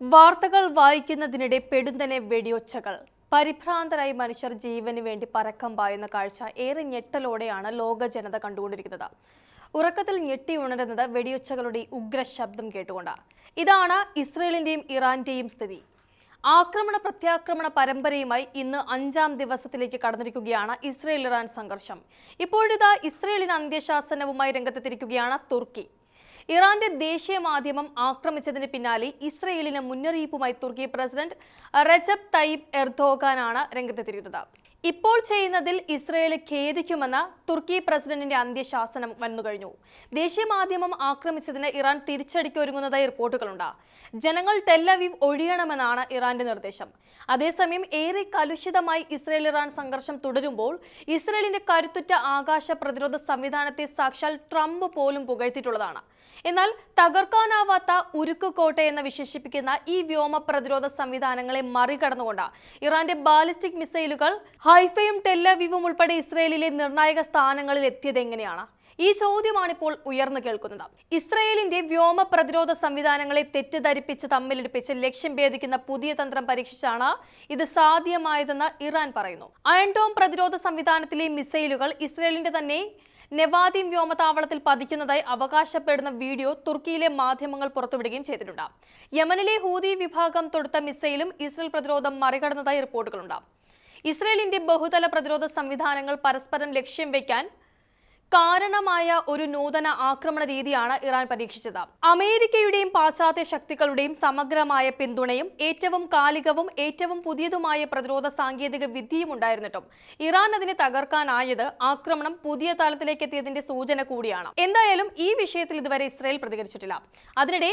വാർത്തകൾ വായിക്കുന്നതിനിടെ പെടുന്തനെ വെടിയൊച്ചകൾ. പരിഭ്രാന്തരായി മനുഷ്യർ ജീവന് വേണ്ടി പരക്കം പായുന്ന കാഴ്ച ഏറെ ഞെട്ടലോടെയാണ് ലോക ജനത കണ്ടുകൊണ്ടിരിക്കുന്നത്. ഉറക്കത്തിൽ ഞെട്ടി ഉണരുന്നത് വെടിയൊച്ചകളുടെ ഉഗ്ര ശബ്ദം കേട്ടുകൊണ്ട്. ഇതാണ് ഇസ്രയേലിന്റെയും ഇറാന്റെയും സ്ഥിതി. ആക്രമണ പ്രത്യാക്രമണ പരമ്പരയുമായി ഇന്ന് അഞ്ചാം ദിവസത്തിലേക്ക് കടന്നിരിക്കുകയാണ് ഇസ്രയേൽ ഇറാൻ സംഘർഷം. ഇപ്പോഴിതാ ഇസ്രയേലിന് അന്ത്യശാസനവുമായി രംഗത്തെത്തിരിക്കുകയാണ് തുർക്കി. ഇറാന്റെ ദേശീയ മാധ്യമം ആക്രമിച്ചതിന് പിന്നാലെ ഇസ്രയേലിന് മുന്നറിയിപ്പുമായി തുർക്കി പ്രസിഡന്റ് റജബ് തയ്യിബ് എർദോഗാനാണ് രംഗത്തെത്തിയിരിക്കുന്നത് ഇപ്പോൾ ചെയ്യുന്നതിൽ ഇസ്രയേൽ ഖേദിക്കുമെന്ന തുർക്കി പ്രസിഡന്റിന്റെ അന്ത്യശാസനം വന്നുകഴിഞ്ഞു ദേശീയ മാധ്യമം ആക്രമിച്ചതിന് ഇറാൻ തിരിച്ചടിക്കൊരുങ്ങുന്നതായി റിപ്പോർട്ടുകളുണ്ട്. ജനങ്ങൾ ടെല്ലവീവ് ഒഴിയണമെന്നാണ് ഇറാന്റെ നിർദ്ദേശം. അതേസമയം ഏറെ കലുഷിതമായി ഇസ്രയേൽ ഇറാൻ സംഘർഷം തുടരുമ്പോൾ ഇസ്രയേലിന്റെ കരുത്തുറ്റ ആകാശ പ്രതിരോധ സംവിധാനത്തെ സാക്ഷാൽ ട്രംപ് പോലും പുകഴ്ത്തിയിട്ടുള്ളതാണ്. എന്നാൽ തകർക്കാനാവാത്ത ഉരുക്കുകോട്ട എന്ന് വിശേഷിപ്പിക്കുന്ന ഈ വ്യോമ പ്രതിരോധ സംവിധാനങ്ങളെ മറികടന്നുകൊണ്ട് ഇറാന്റെ ബാലിസ്റ്റിക് മിസൈലുകൾ ഹൈഫയും ടെല്ലവീവും ഉൾപ്പെടെ ഇസ്രയേലിലെ നിർണായക സ്ഥാനങ്ങളിൽ എത്തിയത് എങ്ങനെയാണ്? ഈ ചോദ്യമാണ് ഇപ്പോൾ ഉയർന്നു കേൾക്കുന്നത്. ഇസ്രയേലിന്റെ വ്യോമ പ്രതിരോധ സംവിധാനങ്ങളെ തെറ്റിദ്ധരിപ്പിച്ച് തമ്മിലെടുപ്പിച്ച് ലക്ഷ്യം ഭേദിക്കുന്ന പുതിയ തന്ത്രം പരീക്ഷിച്ചാണ് ഇത് സാധ്യമായതെന്ന് ഇറാൻ പറയുന്നു. അയൺഡോം പ്രതിരോധ സംവിധാനത്തിലെ മിസൈലുകൾ ഇസ്രയേലിന്റെ തന്നെ നെവാദിം വ്യോമതാവളത്തിൽ പതിക്കുന്നതായി അവകാശപ്പെടുന്ന വീഡിയോ തുർക്കിയിലെ മാധ്യമങ്ങൾ പുറത്തുവിടുകയും ചെയ്തിട്ടുണ്ട്. യമനിലെ ഹൂതി വിഭാഗം തൊടുത്ത മിസൈലും ഇസ്രയേൽ പ്രതിരോധം മറികടന്നതായി റിപ്പോർട്ടുകളുണ്ട്. ഇസ്രയേലിന്റെ ബഹുതല പ്രതിരോധ സംവിധാനങ്ങൾ പരസ്പരം ലക്ഷ്യം വെക്കാൻ കാരണമായ ഒരു നൂതന ആക്രമണ രീതിയാണ് ഇറാൻ പരീക്ഷിച്ചത്. അമേരിക്കയുടെയും പാശ്ചാത്യ ശക്തികളുടെയും സമഗ്രമായ പിന്തുണയും ഏറ്റവും കാലികവും ഏറ്റവും പുതിയതുമായ പ്രതിരോധ സാങ്കേതിക വിദ്യയും ഉണ്ടായിരുന്നിട്ടും ഇറാൻ അതിനെ തകർക്കാനായത് ആക്രമണം പുതിയ തലത്തിലേക്ക് എത്തിയതിന്റെ സൂചന കൂടിയാണ്. എന്തായാലും ഈ വിഷയത്തിൽ ഇതുവരെ ഇസ്രയേൽ പ്രതികരിച്ചിട്ടില്ല. അതിനിടെ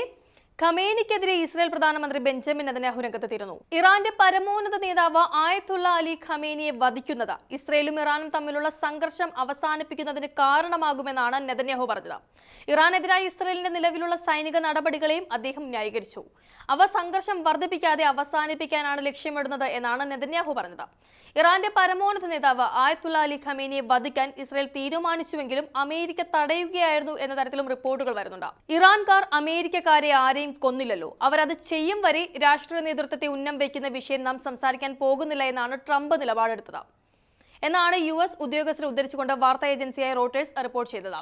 ഖമേനിക്കെതിരെ ഇസ്രായേൽ പ്രധാനമന്ത്രി ബെഞ്ചമിൻ നെതന്യാഹു രംഗത്തെത്തിയിരുന്നു. ഇറാന്റെ പരമോന്നത നേതാവ് ആയത്തുള്ള അലി ഖമേനിയെ വധിക്കുന്നത് ഇസ്രയേലും ഇറാനും തമ്മിലുള്ള സംഘർഷം അവസാനിപ്പിക്കുന്നതിന് കാരണമാകുമെന്നാണ് നെതന്യാഹു പറഞ്ഞത്. ഇറാനെതിരായി ഇസ്രയേലിന്റെ നിലവിലുള്ള സൈനിക നടപടികളെയും അദ്ദേഹം ന്യായീകരിച്ചു. അവ സംഘർഷം വർദ്ധിപ്പിക്കാതെ അവസാനിപ്പിക്കാനാണ് ലക്ഷ്യമിടുന്നത് എന്നാണ് നെതന്യാഹു പറഞ്ഞത്. ഇറാന്റെ പരമോന്നത നേതാവ് ആയത്തുള്ള അലി ഖമേനിയെ വധിക്കാൻ ഇസ്രയേൽ തീരുമാനിച്ചുവെങ്കിലും അമേരിക്ക തടയുകയായിരുന്നു എന്ന തരത്തിലും റിപ്പോർട്ടുകൾ വരുന്നുണ്ട്. ഇറാൻകാർ അമേരിക്കക്കാരെ ആരെയും കൊന്നില്ലല്ലോ. അവരത് ചെയ്യും വരെ രാഷ്ട്രീയ നേതൃത്വത്തെ ഉന്നം വയ്ക്കുന്ന വിഷയം നാം സംസാരിക്കാൻ പോകുന്നില്ല എന്നാണ് ട്രംപ് നിലപാടെടുത്തത്. എന്നാണ് യു എസ് ഉദ്യോഗസ്ഥരെ ഉദ്ധരിച്ചുകൊണ്ട് വാർത്താ ഏജൻസിയായ റോട്ടേഴ്സ് റിപ്പോർട്ട് ചെയ്തത്.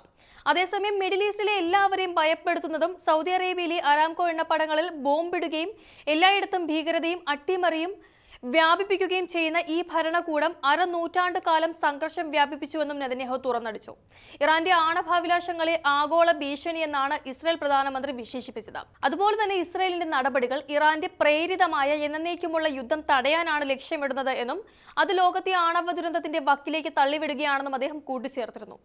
അതേസമയം മിഡിൽ ഈസ്റ്റിലെ എല്ലാവരെയും ഭയപ്പെടുത്തുന്നതും സൗദി അറേബ്യയിലെ അരാംകോ എണ്ണപ്പടങ്ങളിൽ ബോംബിടുകയും എല്ലായിടത്തും ഭീകരതയും അട്ടിമറിയും വ്യാപിപ്പിക്കുകയും ചെയ്യുന്ന ഈ ഭരണകൂടം അരനൂറ്റാണ്ട് കാലം സംഘർഷം വ്യാപിപ്പിച്ചുവെന്നും നെതന്യാഹു തുറന്നടിച്ചു. ഇറാന്റെ ആണഭാവിലാഷങ്ങളെ ആഗോള ഭീഷണിയെന്നാണ് ഇസ്രായേൽ പ്രധാനമന്ത്രി വിശേഷിപ്പിച്ചത്. അതുപോലെ തന്നെ ഇസ്രായേലിന്റെ നടപടികൾ ഇറാന്റെ പ്രേരിതമായ എന്നേക്കുമുള്ള യുദ്ധം തടയാനാണ് ലക്ഷ്യമിടുന്നത് എന്നും അത് ലോകത്തെ ആണവ ദുരന്തത്തിന്റെ വക്കിലേക്ക് തള്ളിവിടുകയാണെന്നും അദ്ദേഹം കൂട്ടിച്ചേർത്തിരുന്നു.